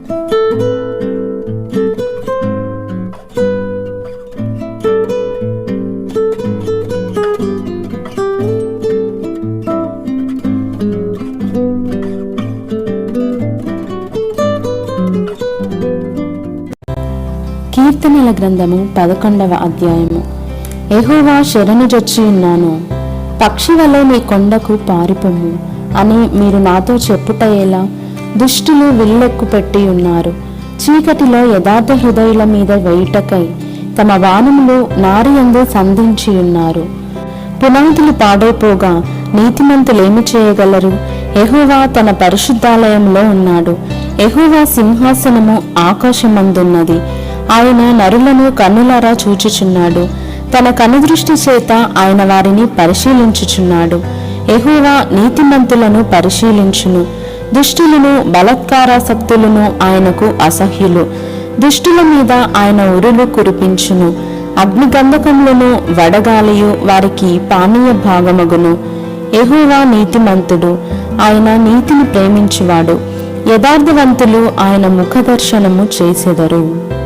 కీర్తనల గ్రంథము పదకొండవ అధ్యాయము. ఎహోవా శరణుజొచ్చి ఉన్నాను. పక్షి వలె నీ కొండకు పారిపోము అని మీరు నాతో చెప్పుటయేలా దుష్టులు విల్లెక్కు పెట్టి ఉన్నారు. చీకటిలో యథార్థ హృదయుల మీద వేయుటకై తమ వానములు నారియందు సంధించి ఉన్నారు. పునాదులు పాడైపోగా నీతిమంతులేమి చేయగలరు? ఎహోవా తన పరిశుద్ధాలయంలో ఉన్నాడు. ఎహోవా సింహాసనము ఆకాశమందున్నది. ఆయన నరులను కన్నులారా చూచుచున్నాడు. తన కనుదృష్టి చేత ఆయన వారిని పరిశీలించుచున్నాడు. ఎహోవా నీతిమంతులను పరిశీలించును. దుష్టులను బలత్కారాసక్తులను ఆయనకు అసహ్యులు. దుష్టుల మీద ఆయన ఉరులు కురిపించును. అగ్నిగంధకములను వడగాలియు వారికి పానీయ భాగమగును. ఎహోవా నీతిమంతుడు ఆయన నీతిని ప్రేమించువాడు. యథార్థవంతులు ఆయన ముఖదర్శనము చేసెదరు.